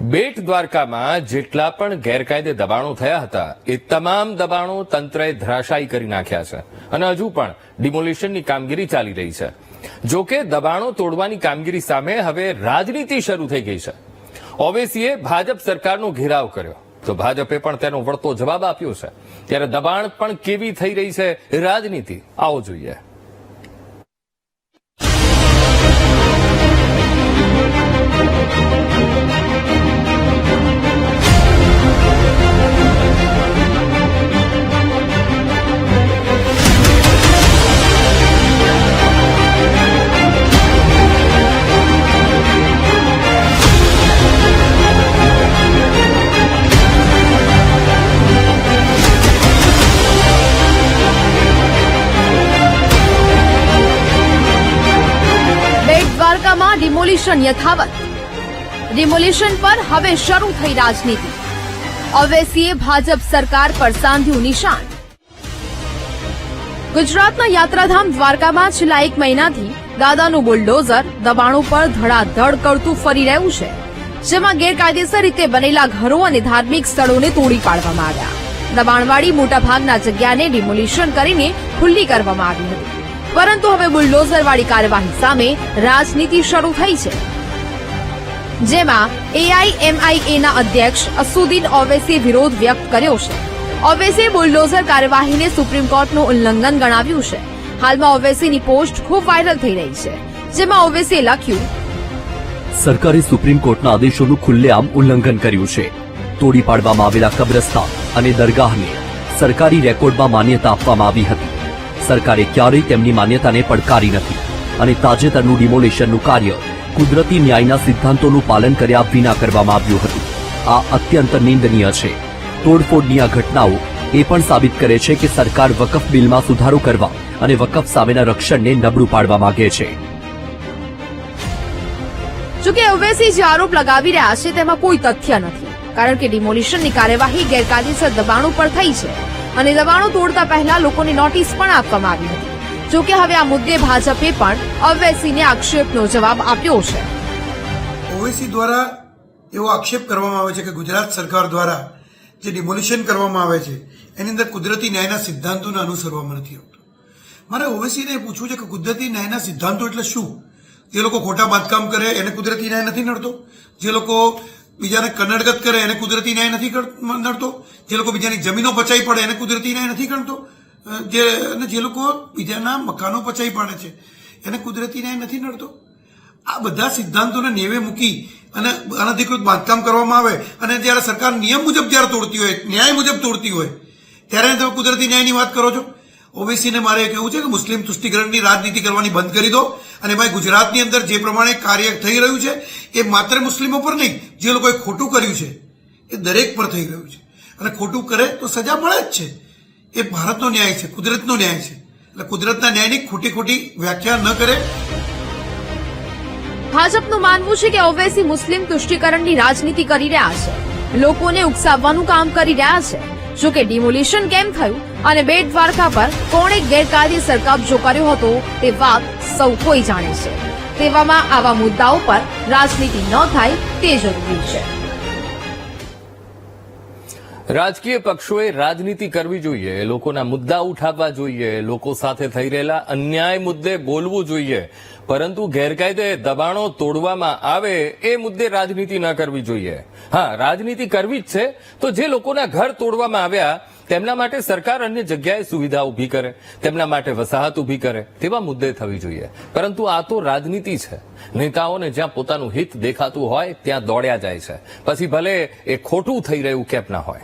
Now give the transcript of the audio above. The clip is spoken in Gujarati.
બેટ દ્વારકામાં જેટલા પણ ગેરકાયદે દબાણો થયા હતા, એ તમામ દબાણો તંત્રએ ધરાશાયી કરી નાખ્યા છે. અને હજુ પણ ડિમોલિશનની કામગીરી ચાલી રહી છે. જો કે દબાણો તોડવાની કામગીરી સામે હવે રાજનીતિ શરૂ થઈ ગઈ છે. ઓવેસીએ ભાજપ સરકારનો ઘેરાવ કર્યો. તો ભાજપે પણ તેનો વળતો જવાબ આપ્યો છે. ત્યારે દબાણ પણ કેવી થઈ રહી છે રાજનીતિ. આવો જોઈએ. દ્વારકામાં ડિમોલિશન યથાવત. ડિમોલિશન પર હવે શરૂ થઈ રાજનીતિ. ઓવેસીએ ભાજપ સરકાર પર સાંધ્યું નિશાન. ગુજરાતના યાત્રાધામ દ્વારકામાં છેલ્લા એક મહિનાથી દાદાનું બુલડોઝર દબાણ ઉપર ધડાધડ કરતું ફરી રહ્યું છે, જેમાં ગેરકાયદેસર રીતે બનેલા ઘરો અને ધાર્મિક સ્થળોને તોડી પાડવામાં આવ્યા. દબાણવાળી મોટાભાગના જગ્યાને ડિમોલિશન કરીને ખુલ્લી કરવામાં આવી હતી. પરંતુ હવે બુલડોઝરવાળી કાર્યવાહી સામે રાજનીતિ શરૂ થઈ છે. જેમાં એઆઈએમઆઈએના અધ્યક્ષ અસુદ્દીન ઓવેસીએ વિરોધ વ્યક્ત કર્યો છે. ઓવેસીએ બુલડોઝર કાર્યવાહીને સુપ્રીમ કોર્ટનું ઉલ્લંઘન ગણાવ્યું છે. હાલમાં ઓવેસીની પોસ્ટ ખૂબ વાયરલ થઈ રહી છે, જેમાં ઓવેસીએ લખ્યું, સરકારે સુપ્રીમ કોર્ટના આદેશોનું ખુલ્લેઆમ ઉલ્લંઘન કર્યું છે. તોડી પાડવામાં આવેલા કબ્રસ્તાન અને દરગાહને સરકારી રેકોર્ડમાં માન્યતા આપવામાં આવી હતી. સરકારે ક્યારેય તેમની માન્યતાને પડકારી નથી અને તાજેતરનું ડિમોલેશનનું કાર્ય કુદરતી ન્યાયના સિદ્ધાંતોનું પાલન કર્યા વિના કરવામાં આવ્યું હતું. આ અત્યંત નિંદનીય છે. તોડફોડની આ ઘટનાઓ એ પણ સાબિત કરે છે કે સરકાર વકફ બિલમાં સુધારો કરવા અને વકફ સામેના રક્ષણને નબળું પાડવા માંગે છે. જોકે ઓવેસી જે આરોપ લગાવી રહ્યા છે તેમાં કોઈ તથ્ય નથી. કારણ કે ડિમોલિશનની કાર્યવાહી ગેરકાયદેસર દબાણો ઉપર થઈ છે. અને દબાણો તોડતા પહેલા લોકોને નોટિસ પણ આપવામાં આવી હતી. જોકે હવે આ મુદ્દે ભાજપે પણ અવેસીને આક્ષેપનો જવાબ આપ્યો છે. ઓવેસી દ્વારા એવો આક્ષેપ કરવામાં આવે છે કે ગુજરાત સરકાર દ્વારા જે ડિમોલિશન કરવામાં આવે છે, એની અંદર કુદરતી ન્યાયના સિદ્ધાંતોને અનુસરવામાં નથી આવતું. મારે ઓવેસીને પૂછવું છે કે કુદરતી ન્યાયના સિદ્ધાંતો એટલે શું? જે લોકો ખોટા બાંધકામ કરે, એને કુદરતી ન્યાય નથી નડતો? જે લોકો બીજાને કન્નડગત કરે, એને કુદરતી ન્યાય નથી નડતો. જે લોકો બીજાની જમીનો પચાવી પડે, એને કુદરતી ન્યાય નથી ગણતો. જે અને જે લોકો બીજાના મકાનો પચાવી પાડે છે, એને કુદરતી ન્યાય નથી નડતો. આ બધા સિદ્ધાંતોને નેવે મૂકી અને અનધિકૃત બાંધકામ કરવામાં આવે અને જ્યારે સરકાર નિયમ મુજબ જ્યારે તોડતી હોય, ન્યાય મુજબ તોડતી હોય, ત્યારે તમે કુદરતી ન્યાયની વાત કરો છો? ઓવેસીને મારે કહેવું છે કે મુસ્લિમ તુષ્ટિકરણની રાજનીતિ કરવાની બંધ કરી દો. અને ભાઈ ગુજરાતની અંદર જે પ્રમાણે કાર્ય થઈ રહ્યું છે, એ માત્ર મુસ્લિમો પર નહીં, જે લોકોએ ખોટું કર્યું છે, એ દરેક પર થઈ રહ્યું છે. અને ખોટું કરે તો સજા મળે જ છે. એ ભારતનો ન્યાય છે, કુદરતનો ન્યાય છે. એટલે કુદરતના ન્યાયની ખોટી ખોટી વ્યાખ્યા ન કરે. ભાજપનું માનવું છે કે ઓવેસી મુસ્લિમ તુષ્ટિકરણની રાજનીતિ કરી રહ્યા છે. લોકોને ઉકસાવવાનું કામ કરી રહ્યા છે. જો કે ડિમોલિશન કેમ થયું? અને બેટ દ્વારકા પર કોણે ગેરકાયદેસર કબજો કર્યો હતો, તે વાત સૌ કોઈ જાણે છે. તેવામાં આવા મુદ્દાઓ પર રાજનીતિ ન થાય તે જરૂરી છે. રાજકીય પક્ષોએ રાજનીતિ કરવી જોઈએ, લોકોના મુદ્દા ઉઠાવવા જોઈએ, લોકો સાથે થઈ રહેલા અન્યાય મુદ્દે બોલવું જોઈએ. પરંતુ ગેરકાયદે દબાણો તોડવામાં આવે એ મુદ્દે રાજનીતિ ન કરવી જોઈએ. હા, રાજનીતિ કરવી જ છે, તો જે લોકોના ઘર તોડવામાં આવ્યા, તેમના માટે સરકાર અન્ય જગ્યાએ સુવિધા ઊભી કરે, તેમના માટે વસાહત ઊભી કરે, તેવા મુદ્દે થવી જોઈએ. પરંતુ આ તો રાજનીતિ છે. નેતાઓને જ્યાં પોતાનું હિત દેખાતું હોય, ત્યાં દોડ્યા જાય છે. પછી ભલે એ ખોટું થઈ રહ્યું કેમ ના હોય.